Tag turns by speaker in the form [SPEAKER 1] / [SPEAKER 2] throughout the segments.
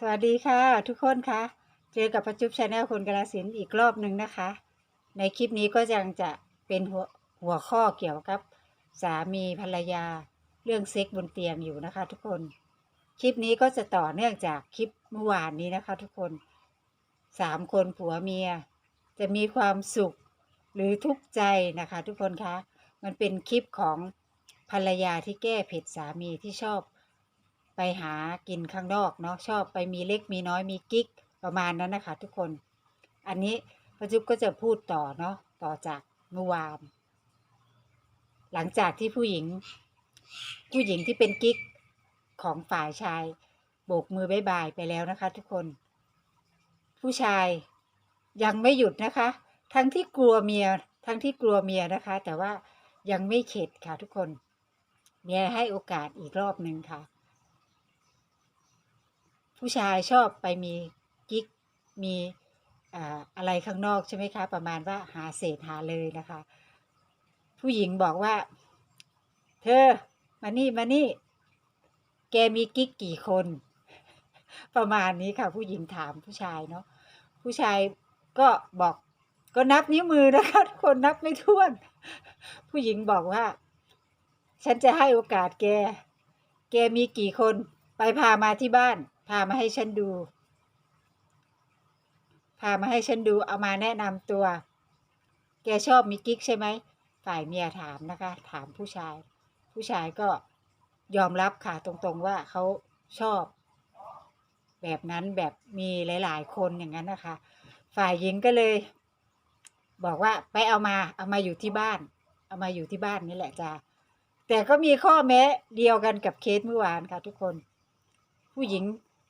[SPEAKER 1] สวัสดีค่ะ ทุกคนคะเจอกับประจุบชาแนลคนกาลสินอีกรอบหนึ่งนะคะ ในคลิปนี้ก็ยังจะเป็นหัวหัวข้อเกี่ยวกับ สามีภรรยา เรื่องเซ็กบนเตียงอยู่นะคะ ทุกคน คลิปนี้ก็จะต่อเนื่องจากคลิปเมื่อวานนี้นะคะ ทุกคนสามคนผัวเมีย จะมีความสุขหรือทุกข์ใจนะคะ ทุกคนคะมันเป็นคลิปของภรรยาที่แก้เผ็ดสามีที่ชอบ ไปหากินข้างนอกเนาะชอบไปมีเล็กมีน้อยมีกิ๊กประมาณนั้นนะคะ ทุกคน อันนี้ประจุบก็จะพูดต่อเนาะต่อจากเมื่อวานหลังจากที่ผู้หญิง ผู้หญิงที่เป็นกิ๊กของฝ่ายชายโบกมือบายบายไปแล้วนะคะ ทุกคน ผู้ชายยังไม่หยุดนะคะ ทั้งที่กลัวเมีย ทั้งที่กลัวเมียนะคะ แต่ว่ายังไม่เข็ดค่ะทุกคน เมียให้โอกาสอีกรอบหนึ่งค่ะ ผู้ชายชอบไปมีกิ๊กมีอะไรข้างนอกใช่ไหมคะ ประมาณว่าหาเศษหาเลยนะคะ ผู้หญิงบอกว่า เธอมานี่มานี่ แกมีกิ๊กกี่คน ประมาณนี้ค่ะ ผู้หญิงถามผู้ชายเนาะผู้ชายก็บอกก็นับนิ้วมือนะคะทุกคนนับไม่ถ้วน ผู้หญิงบอกว่า ฉันจะให้โอกาสแก แกมีกี่คนไปพามาที่บ้าน พามาให้ฉันดู พามาให้ฉันดูเอามาแนะนำตัว แกชอบมีกิ๊กใช่ไหม ฝ่ายเมียถามนะคะ ถามผู้ชาย ผู้ชายก็ยอมรับค่ะตรงๆว่าเขาชอบ แบบนั้นแบบมีหลาย ๆ คนอย่างนั้นนะคะ ฝ่ายหญิงก็เลย บอกว่าไปเอามาเอามาอยู่ที่บ้าน เอามาอยู่ที่บ้านนี่แหละจ้าแต่ก็มีข้อแม้เดียวกันกับเคสเมื่อวานค่ะทุกคน ผู้หญิง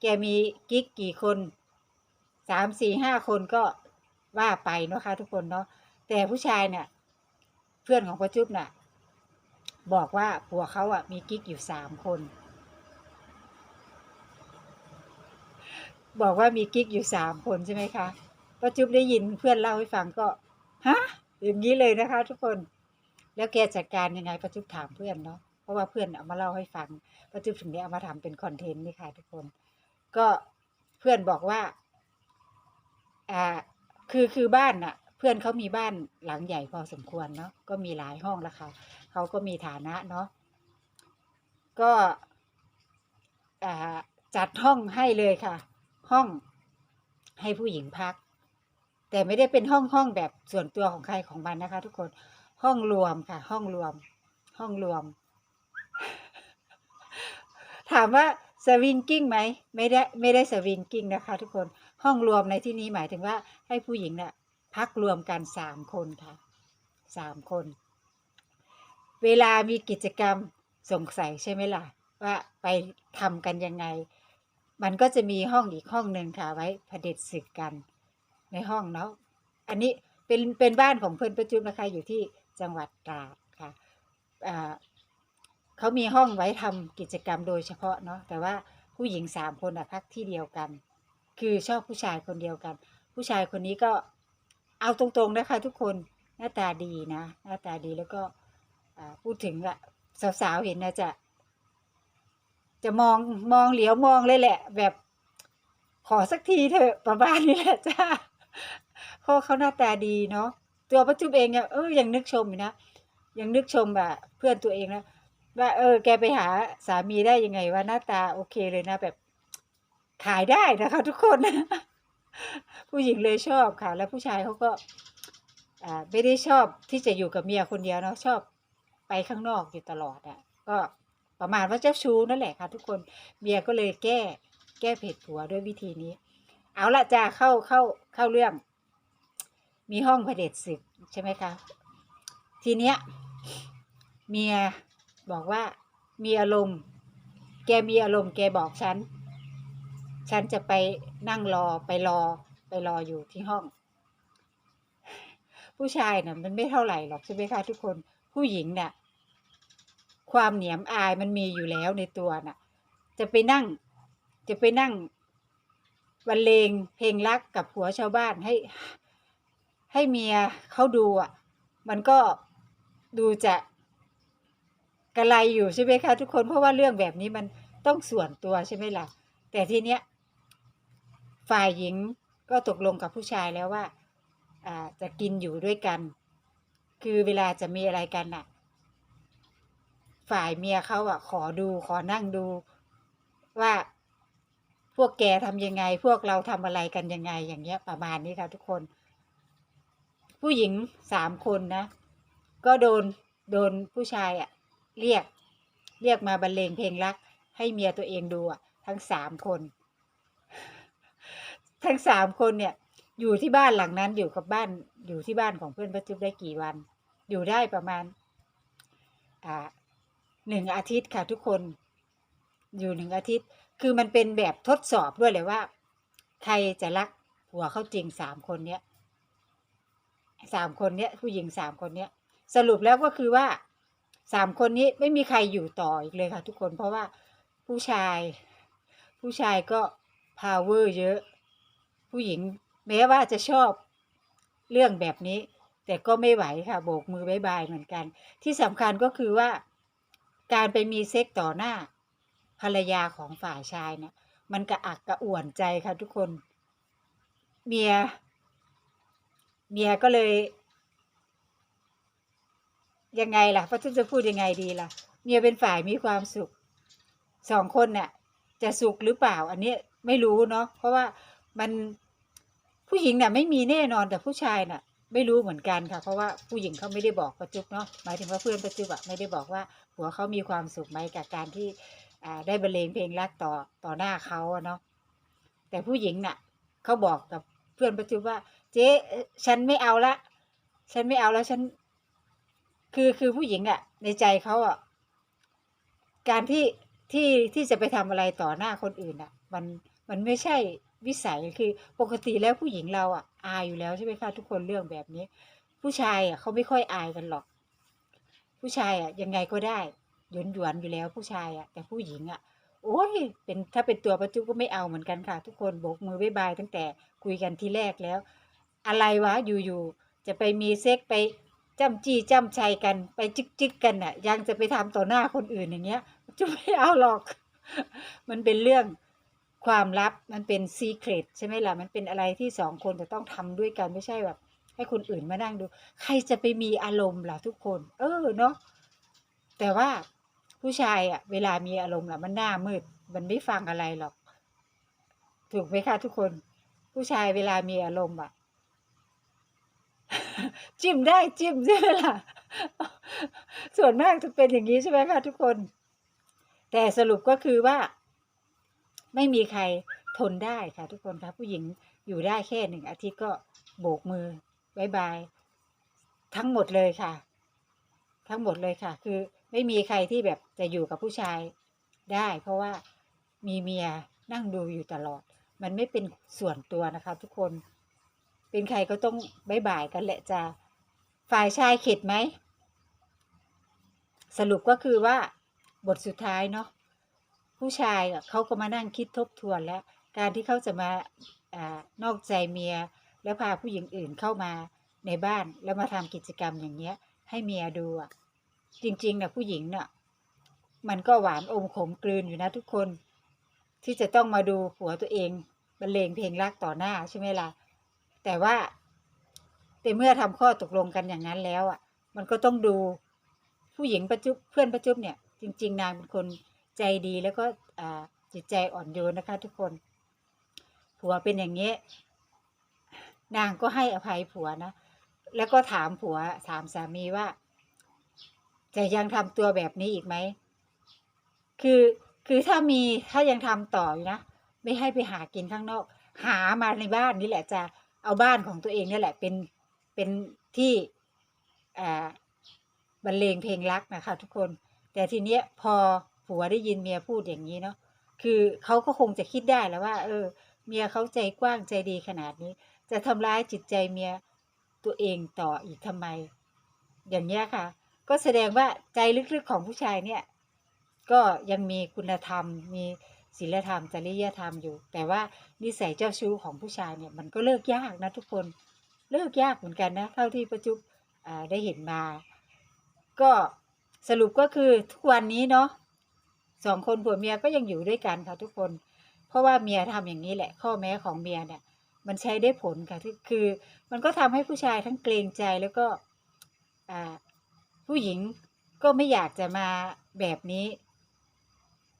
[SPEAKER 1] แกมีกิ๊กกี่คนสามสี่ห้าคนก็ว่าไปเนาะค่ะทุกคนเนาะแต่ผู้ชายเนี่ยเพื่อนของประจุบน่ะ บอกว่าผัวเขาอะมีกิ๊กอยู่สามคน บอกว่ามีกิ๊กอยู่สามคนใช่ไหมคะประจุบได้ยินเพื่อนเล่าให้ฟังก็ฮะอย่างนี้เลยนะคะ ทุกคนแล้วแกจัดการยังไงประจุบถามเพื่อนเนาะเพราะว่าเพื่อนเอามาเล่าให้ฟังประจุบถึงได้เอามาทำเป็นคอนเทนต์นี่ค่ะทุกคน ก็เพื่อนบอกว่า อ่า คือคือบ้านน่ะ เพื่อนเขามีบ้านหลังใหญ่พอสมควรเนาะก็มีหลายห้องแล้วค่ะเขาก็มีฐานะเนาะก็อ่าจัดห้องให้เลยค่ะ ห้องให้ผู้หญิงพัก แต่ไม่ได้เป็นห้องห้องแบบส่วนตัวของใครของมันนะคะ ทุกคนห้องรวมค่ะ ห้องรวม ห้องรวม ถามว่า สวิงกิ้งไหมไม่ได้ไม่ได้สวิงกิ้งนะคะ ทุกคนห้องรวมในที่นี้หมายถึงว่าให้ผู้หญิงเนี่ยพักรวมกันสามคนค่ะสามคน เวลามีกิจกรรมสงสัยใช่ไหมล่ะ ว่าไปทำกันยังไง มันก็จะมีห้องอีกห้องหนึ่งค่ะ ไว้ผด็จศึกกันในห้องเนาะอันนี้เป็นเป็นบ้านของเพื่อนประจุนะคะอยู่ที่จังหวัดตราดค่ะอ่า เขามีห้องไว้ทำกิจกรรมโดยเฉพาะเนาะแต่ว่าผู้หญิงสามคนอะพักที่เดียวกัน คือชอบผู้ชายคนเดียวกัน ผู้ชายคนนี้ก็เอาตรงๆนะคะทุกคนหน้าตาดีนะ หน้าตาดีแล้วก็อ่าพูดถึงอะสาวๆเห็นนะจะ จะมองมองเหลียวมองเลยแหละ แบบขอสักทีเถอะประมาณนี้แหละจ้าเพราะเขาหน้าตาดีเนาะตัวปัจจุบเองเนี่ยเออยังนึกชมอยู่นะยังนึกชมแบบเพื่อนตัวเองนะ ว่าเออ แกไปหาสามีได้ยังไงว่าหน้าตาโอเคเลยนะ แบบขายได้นะคะ ทุกคนผู้หญิงเลยชอบค่ะ แล้วผู้ชายเขาก็อ่าไม่ได้ชอบที่จะอยู่กับเมียคนเดียวเนาะชอบไปข้างนอกอยู่ตลอดอะ่ะ ก็ประมาณว่าเจ้าชู้นั่นแหละค่ะ ทุกคนเมียก็เลยแก้ แก้เผ็ดผัวด้วยวิธีนี้ เอาละจ้าเข้าเข้าเข้าเรื่อง มีห้องพเด็จศึกใช่ไหมคะ ทีเนี้ยเมีย บอกว่า มีอารมณ์ แกมีอารมณ์แกบอกฉัน ฉันจะไปนั่งรอไปรอไปรออยู่ที่ห้อง ผู้ชายน่ะมันไม่เท่าไหร่หรอกใช่ไหมคะทุกคนผู้หญิงเนี่ยความเหนียมอายมันมีอยู่แล้วในตัวน่ะ จะไปนั่ง จะไปนั่งบรรเลงเพลงรักกับผัวชาวบ้านให้ ให้เมียเขาดูอะ มันก็ดูจะ กระไรอยู่ใช่ไหมคะทุกคนเพราะว่าเรื่องแบบนี้มันต้องส่วนตัวใช่ไหมล่ะ แต่ทีเนี้ยฝ่ายหญิงก็ตกลงกับผู้ชายแล้วว่าอ่าจะกินอยู่ด้วยกัน คือเวลาจะมีอะไรกันน่ะ ฝ่ายเมียเขาอะ ขอดูขอนั่งดูว่าพวกแกทำยังไง พวกเราทำอะไรกันยังไงอย่างเงี้ย ประมาณนี้ค่ะทุกคน ผู้หญิงสามคนนะ ก็โดนโดนผู้ชายอะ เรียก เรียกมาบรรเลงเพลงรัก ให้เมียตัวเองดูอะ ทั้งสามคน ทั้งสามคนเนี่ย อยู่ที่บ้านหลังนั้นอยู่กับบ้านอยู่ที่บ้านของเพื่อนประจุบได้กี่วัน อยู่ได้ประมาณ อ่าหนึ่งอาทิตย์ค่ะทุกคน อยู่หนึ่งอาทิตย์ คือมันเป็นแบบทดสอบด้วยเลยว่า ใครจะรักผัวเขาจริงสามคนเนี้ยสามคนเนี้ยผู้หญิงสามคนเนี้ย สรุปแล้วก็คือว่า สามคนนี้ไม่มีใครอยู่ต่ออีกเลยค่ะ ทุกคนเพราะว่าผู้ชาย ผู้ชายก็ power เยอะ ผู้หญิงแม้ว่าจะชอบเรื่องแบบนี้ แต่ก็ไม่ไหวค่ะ โบกมือบายบายเหมือนกัน ที่สำคัญก็คือว่า การไปมีเซ็กต่อหน้า ภรรยาของฝ่ายชายเนี่ยมันกระอักกระอ่วนใจค่ะทุกคน เมีย เมียก็เลย ยังไงล่ะพระทุจะพูดยังไงดีล่ะ เมียเป็นฝ่ายมีความสุขสองคนเนี่ยจะสุขหรือเปล่า อันนี้ไม่รู้เนาะเพราะว่ามันผู้หญิงน่ะไม่มีแน่นอนแต่ผู้ชายน่ะ ไม่รู้เหมือนกันค่ะ เพราะว่าผู้หญิงเขาไม่ได้บอกประจุบเนาะหมายถึงว่าเพื่อนประจุบอะไม่ได้บอกว่าผัวเขามีความสุขไหมกับการที่ได้บรรเลงเพลงรักต่อต่อหน้าเขาเนาะแต่ผู้หญิงน่ะเขาบอกกับเพื่อนประจุบว่า เจ๊ฉันไม่เอาละ ฉันไม่เอาแล้วฉัน คือคือผู้หญิงอะในใจเขาอะการที่ที่ที่จะไปทำอะไรต่อหน้าคนอื่นอะมันมันไม่ใช่วิสัยคือปกติแล้วผู้หญิงเราอะอายอยู่แล้วใช่ไหมคะทุกคนเรื่องแบบนี้ ผู้ชายอะเขาไม่ค่อยอายกันหรอก ผู้ชายอะยังไงก็ได้หยวนหยวนอยู่แล้วผู้ชายอะแต่ผู้หญิงอะโอ้ยเป็นถ้าเป็นตัวประจุก็ไม่เอาเหมือนกันค่ะ ทุกคนโบกมือบายบายตั้งแต่คุยกันทีแรกแล้ว อะไรวะอยู่ๆจะไปมีเซ็กไป จ้ำจี้จ้ำชัยกันไปจิกจิกกันน่ะ ยังจะไปทำต่อหน้าคนอื่นอย่างเงี้ย จะไม่เอาหรอก มันเป็นเรื่องความลับมันเป็นซีเครตใช่ไหมล่ะ มันเป็นอะไรที่สองคนจะต้องทำด้วยกันไม่ใช่แบบ ให้คนอื่นมานั่งดู ใครจะไปมีอารมณ์ล่ะทุกคน เออเนาะแต่ว่าผู้ชายอะเวลามีอารมณ์ล่ะมันหน้ามืด มันไม่ฟังอะไรหรอก ถูกไหมคะทุกคน ผู้ชายเวลามีอารมณ์อะ จิ้มได้จิ้มใช่ไหมล่ะ ส่วนมากจะเป็นอย่างนี้ใช่ไหมคะทุกคน แต่สรุปก็คือว่า ไม่มีใครทนได้ค่ะ ทุกคนคะผู้หญิงอยู่ได้แค่หนึ่งอาทิตย์ก็โบกมือบายบาย ทั้งหมดเลยค่ะ ทั้งหมดเลยค่ะ คือไม่มีใครที่แบบจะอยู่กับผู้ชายได้ เพราะว่ามีเมียนั่งดูอยู่ตลอด มันไม่เป็นส่วนตัวนะคะ ทุกคน เป็นใครก็ต้องบายบายกันแหละจ้าฝ่ายชายเข็ดไหม สรุปก็คือว่าบทสุดท้ายเนาะผู้ชายเขาก็มานั่งคิดทบทวนแล้ว การที่เขาจะมาอนอกใจเมีย แล้วพาผู้หญิงอื่นเข้ามาในบ้านแล้วมาทำกิจกรรมอย่างเงี้ย ให้เมียดูอะจริงๆนะผู้หญิงเน่ะมันก็หวานอมขมกลืนอยู่นะทุกคน ที่จะต้องมาดูผัวตัวเองบรรเลงเพลงรักต่อหน้าใช่ไหมล่ะ แต่ว่าแต่เมื่อทำข้อตกลงกันอย่างนั้นแล้วอะ มันก็ต้องดูผู้หญิงประจุบเพื่อนประจุบเนี่ย จริง ๆ นางเป็นคนใจดีแล้วก็อ่าจิตใจอ่อนโยนนะคะ ทุกคนผัวเป็นอย่างนี้นางก็ให้อภัยผัวนะ แล้วก็ถามผัวถามสามีว่า จะยังทำตัวแบบนี้อีกไหม คือคือถ้ามีถ้ายังทำต่ออยู่นะ ไม่ให้ไปหากินข้างนอก หามาในบ้านนี่แหละจ้ะ เอาบ้านของตัวเองนี่แหละเป็นเป็นที่บรรเลงเพลงรักนะคะทุกคน แต่ทีเนี้ยพอผัวได้ยินเมียพูดอย่างนี้เนาะคือเขาก็คงจะคิดได้แล้วว่า เออ เมียเขาใจกว้างใจดีขนาดนี้ จะทำร้ายจิตใจเมียตัวเองต่ออีกทำไม อย่างเงี้ยค่ะ ก็แสดงว่าใจลึกๆของผู้ชายเนี่ย ก็ยังมีคุณธรรมมี ศีลธรรมจริยธรรมอยู่ แต่ว่านิสัยเจ้าชู้ของผู้ชายเนี่ยมันก็เลิกยากนะทุกคนเลิกยากเหมือนกันนะเท่าที่ประจุได้เห็นมา ก็สรุปก็คือทุกวันนี้เนาะสองคนผัวเมียก็ยังอยู่ด้วยกันค่ะทุกคน เพราะว่าเมียทำอย่างนี้แหละ ข้อแม้ของเมียเนี่ยมันใช้ได้ผลค่ะคือ มันก็ทำให้ผู้ชายทั้งเกรงใจแล้วก็ผู้หญิงก็ไม่อยากจะมาแบบนี้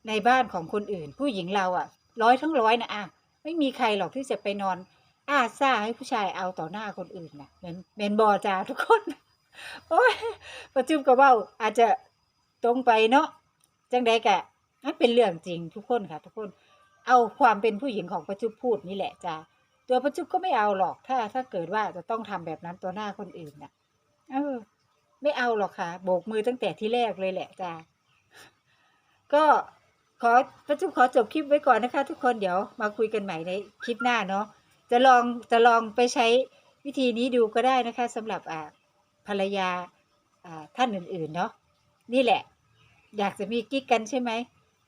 [SPEAKER 1] ในบ้านของคนอื่น ผู้หญิงเราอะ ร้อยทั้งร้อยนะอะไม่มีใครหรอกที่จะไปนอน อ้าซ่าให้ผู้ชายเอาต่อหน้าคนอื่นนะเมนเมนบอจาทุกคนโอ้ยประจุมกับว่าอาจจะตรงไปเนาะจังใดกะนั่นเป็นเรื่องจริงทุกคนค่ะ ทุกคนเอาความเป็นผู้หญิงของประจุพูดนี่แหละจ้าตัวประจุก็ไม่เอาหรอกถ้า ถ้าเกิดว่าจะต้องทำแบบนั้นต่อหน้าคนอื่นน่ะเออ ไม่เอาหรอกค่ะโบกมือตั้งแต่ที่แรกเลยแหละจ้าก็ ขอประจุขอจบคลิปไว้ก่อนนะคะ ทุกคนเดี๋ยวมาคุยกันใหม่ในคลิปหน้าเนาะจะลองจะลองไปใช้วิธีนี้ดูก็ได้นะคะสำหรับอ่าภรรยาอ่าท่านอื่นๆเนาะนี่แหละ อยากจะมีกิ๊กกันใช่ไหม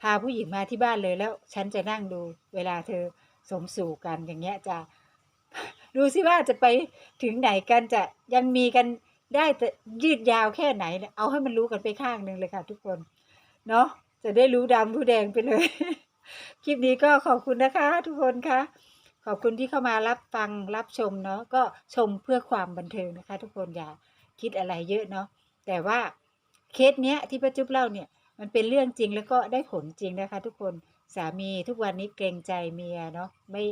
[SPEAKER 1] พาผู้หญิงมาที่บ้านเลยแล้ว ฉันจะนั่งดูเวลาเธอสมสู่กันอย่างเงี้ยจะดูสิว่าจะไปถึงไหนกันจะยังมีกันได้แต่ยืดยาวแค่ไหน เอาให้มันรู้กันไปข้างหนึ่งเลยค่ะทุกคน เนาะ จะได้รู้ดำรู้แดงไปเลย คลิปนี้ก็ขอบคุณนะคะ ทุกคนคะขอบคุณที่เข้ามารับฟังรับชมเนาะก็ชมเพื่อความบันเทิงนะคะ ทุกคนอย่าคิดอะไรเยอะเนาะแต่ว่าเคสเนี้ยที่ป้าจุ๊บเล่าเนี่ยมันเป็นเรื่องจริงแล้วก็ได้ผลจริงนะคะ ทุกคนสามีทุกวันนี้เกรงใจเมียเนาะไม่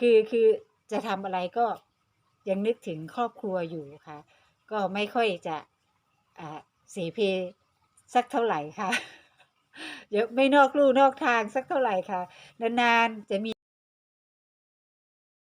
[SPEAKER 1] คือคือจะทำอะไรก็ยังนึกถึงครอบครัวอยู่ค่ะ ก็ไม่ค่อยจะอ่าเสเพสักเท่าไหร่ค่ะ เยอะไม่นอกลู่นอกทางสักเท่าไหร่ค่ะ นานๆจะมี